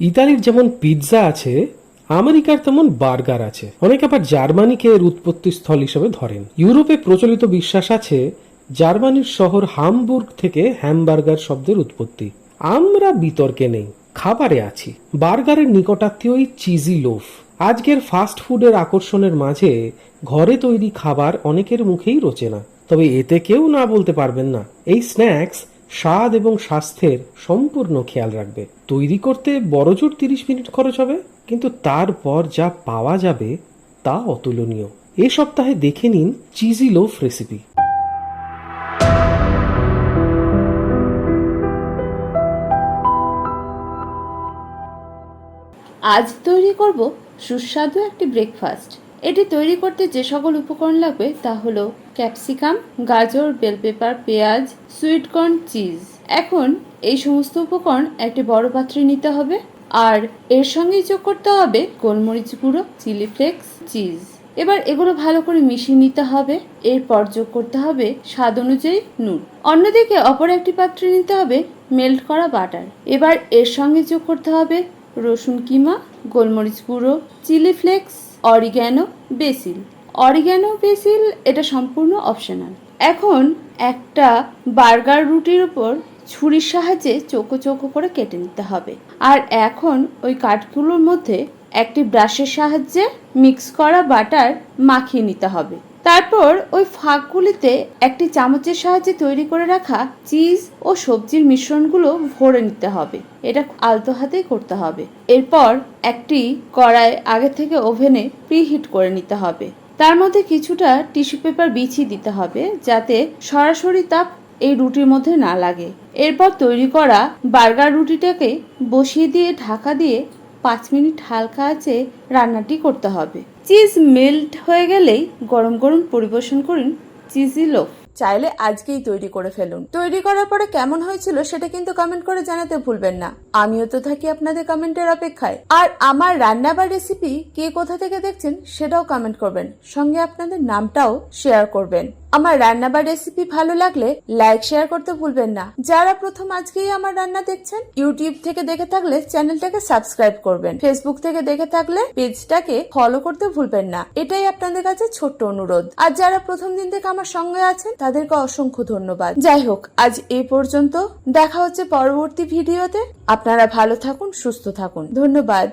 ইতালির যেমন পিৎজা আছে, আমেরিকার তেমন বার্গার আছে। অনেকে আবার জার্মানিকে এর উৎপত্তি স্থল হিসেবে ধরেন। ইউরোপে প্রচলিত বিশ্বাস আছে, জার্মানির শহর হামবুর্গ থেকে হ্যামবার্গার শব্দের উৎপত্তি। আমরা বিতর্কে নেই, খাবারে আছি। বার্গারের নিকটাত্মীয় চিজি লোফ। আজকের ফাস্ট ফুডের আকর্ষণের মাঝে ঘরে তৈরি খাবার অনেকের মুখেই রোচে না। তবে এতে কেউ না বলতে পারবেন না। এই স্ন্যাক্স স্বাদ এবং স্বাস্থ্যের সম্পূর্ণ খেয়াল রাখবে। তৈরি করতে বড়জোর তিরিশ মিনিট খরচ হবে, কিন্তু তারপর যা পাওয়া যাবে তা অতুলনীয়। এ সপ্তাহে দেখে নিন চিজি লোফ রেসিপি। আজ তৈরি করব সুস্বাদু একটি ব্রেকফাস্ট। এটি তৈরি করতে যে সকল উপকরণ লাগবে তা হলো ক্যাপসিকাম, গাজর, বেল পেপার, পেঁয়াজ সুইটকর্ন চিজ। এখন এই সমস্ত উপকরণ একটি বড় পাত্রে নিতে হবে আর এর সঙ্গে যোগ করতে হবে গোলমরিচ গুঁড়ো, চিলি ফ্লেক্স, চিজ। এবার এগুলো ভালো করে মিশিয়ে নিতে হবে। এরপর যোগ করতে হবে স্বাদ অনুযায়ী নুন। অন্যদিকে অপর একটি পাত্রে নিতে হবে মেল্ট করা বাটার। এবার এর সঙ্গে যোগ করতে হবে রসুন কিমা, গোলমরিচ গুঁড়ো, chili flakes oregano basil. Oregano basil, এটা সম্পূর্ণ অপশনাল। এখন একটা বার্গার রুটির উপর ছুরির সাহায্যে চোখো চোখো করে কেটে নিতে হবে। আর এখন ওই কাঠগুলোর মধ্যে একটি ব্রাশের সাহায্যে মিক্স করা বাটার মাখিয়ে নিতে হবে। তারপর ওই ফাঁকগুলিতে একটি চামচের সাহায্যে তৈরি করে রাখা চিজ ও সবজির মিশ্রণগুলো ভরে নিতে হবে। এটা আলতো হাতেই করতে হবে। এরপর একটি কড়াই আগে থেকে ওভেনে প্রিহিট করে নিতে হবে। তার মধ্যে কিছুটা টিস্যু পেপার বিছিয়ে দিতে হবে যাতে সরাসরি তাপ এই রুটির মধ্যে না লাগে। এরপর তৈরি করা বার্গার রুটিটাকে বসিয়ে দিয়ে, ঢাকা দিয়ে পাঁচ মিনিট হালকা আছে রান্নাটি করতে হবে। চিজ মেল্ট হয়ে গেলেই গরম গরম পরিবেশন করুন চিজি লোফ। চাইলে আজকেই তৈরি করে ফেলুন। তৈরি করার পরে কেমন হয়েছিল সেটা কিন্তু কমেন্ট করে জানাতে ভুলবেন না। আমিও তো থাকি আপনাদের কমেন্টের অপেক্ষায়। আর আমার রান্না বা রেসিপি কে কোথা থেকে দেখছেন সেটাও কমেন্ট করবেন। সঙ্গে আপনাদের নামটাও শেয়ার করবেন। আমার রান্না বা রেসিপি ভালো লাগলে লাইক শেয়ার করতে ভুলবেন না। যারা প্রথম আজকেই আমার রান্না দেখছেন ইউটিউব থেকে দেখে থাকলে চ্যানেলটাকে সাবস্ক্রাইব করবেন। ফেসবুক থেকে দেখে থাকলে পেজটাকে ফলো করতে ভুলবেন না। এটাই আপনাদের কাছে ছোট্ট অনুরোধ। আর যারা প্রথম দিন থেকে আমার সঙ্গে আছেন তাদেরকে অসংখ্য ধন্যবাদ। যাই হোক, আজ এ পর্যন্ত। দেখা হচ্ছে পরবর্তী ভিডিওতে। আপনারা ভালো থাকুন, সুস্থ থাকুন। ধন্যবাদ।